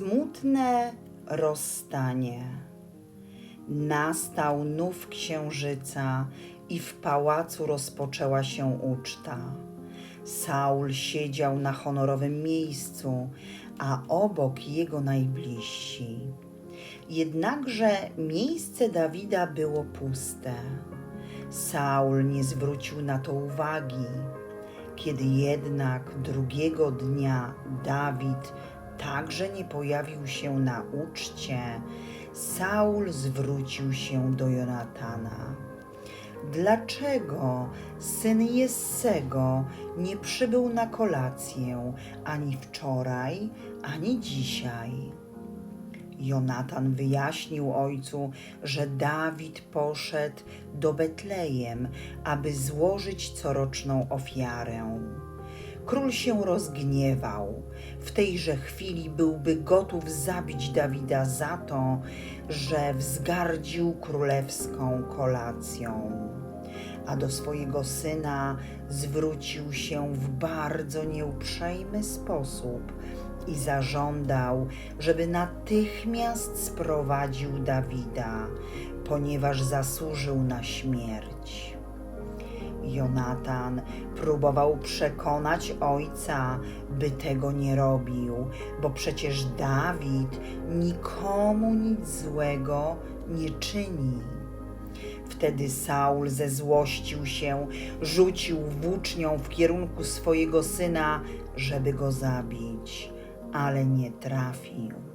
Smutne rozstanie. Nastał nów księżyca i w pałacu rozpoczęła się uczta. Saul siedział na honorowym miejscu, a obok jego najbliżsi. Jednakże miejsce Dawida było puste. Saul nie zwrócił na to uwagi. Kiedy jednak drugiego dnia Dawid także nie pojawił się na uczcie, Saul zwrócił się do Jonatana. Dlaczego syn Jessego nie przybył na kolację ani wczoraj, ani dzisiaj? Jonatan wyjaśnił ojcu, że Dawid poszedł do Betlejem, aby złożyć coroczną ofiarę. Król się rozgniewał. W tejże chwili byłby gotów zabić Dawida za to, że wzgardził królewską kolacją. A do swojego syna zwrócił się w bardzo nieuprzejmy sposób i zażądał, żeby natychmiast sprowadził Dawida, ponieważ zasłużył na śmierć. Jonatan próbował przekonać ojca, by tego nie robił, bo przecież Dawid nikomu nic złego nie czyni. Wtedy Saul zezłościł się, rzucił włócznią w kierunku swojego syna, żeby go zabić, ale nie trafił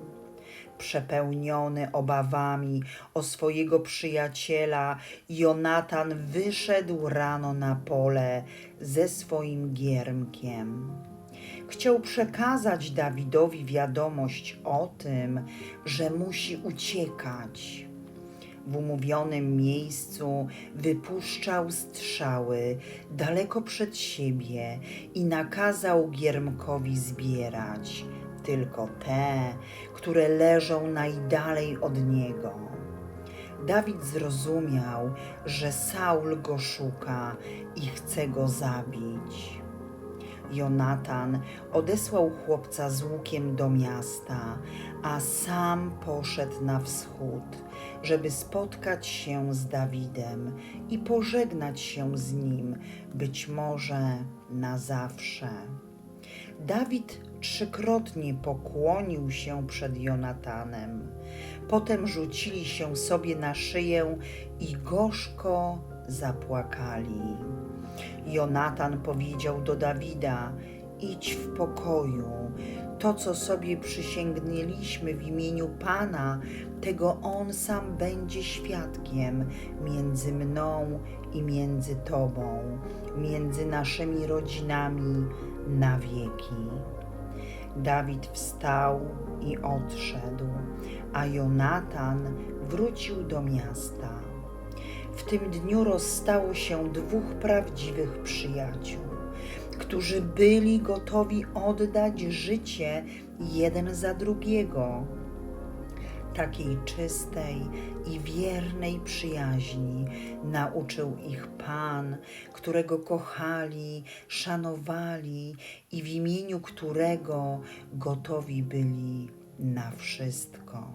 przepełniony obawami o swojego przyjaciela, Jonatan wyszedł rano na pole ze swoim giermkiem. Chciał przekazać Dawidowi wiadomość o tym, że musi uciekać. W umówionym miejscu wypuszczał strzały daleko przed siebie i nakazał giermkowi zbierać tylko te, które leżą najdalej od niego. Dawid zrozumiał, że Saul go szuka i chce go zabić. Jonatan odesłał chłopca z łukiem do miasta, a sam poszedł na wschód, żeby spotkać się z Dawidem i pożegnać się z nim, być może na zawsze. Dawid trzykrotnie pokłonił się przed Jonatanem. Potem rzucili się sobie na szyję i gorzko zapłakali. Jonatan powiedział do Dawida: Idź w pokoju. To, co sobie przysięgnęliśmy w imieniu Pana, tego On sam będzie świadkiem między mną i między Tobą, między naszymi rodzinami na wieki. Dawid wstał i odszedł, a Jonatan wrócił do miasta. W tym dniu rozstało się dwóch prawdziwych przyjaciół, którzy byli gotowi oddać życie jeden za drugiego takiej czystej i wiernej przyjaźni nauczył ich Pan, którego kochali, szanowali i w imieniu którego gotowi byli na wszystko.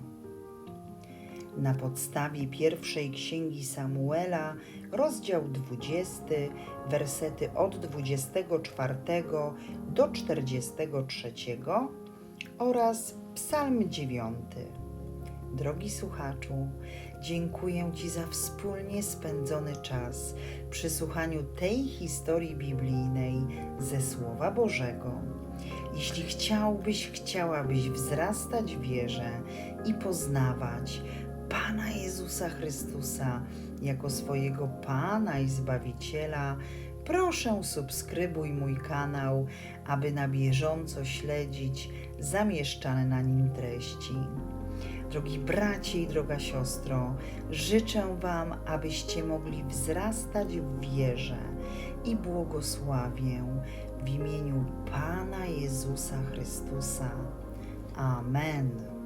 Na podstawie pierwszej księgi Samuela, rozdział 20, wersety od 24 do 43 oraz Psalm 9. Drogi słuchaczu, dziękuję Ci za wspólnie spędzony czas przy słuchaniu tej historii biblijnej ze Słowa Bożego. Jeśli chciałbyś, chciałabyś wzrastać w wierze i poznawać Pana Jezusa Chrystusa jako swojego Pana i Zbawiciela, proszę subskrybuj mój kanał, aby na bieżąco śledzić zamieszczane na nim treści. Drogi bracie i droga siostro, życzę Wam, abyście mogli wzrastać w wierze i błogosławię w imieniu Pana Jezusa Chrystusa. Amen.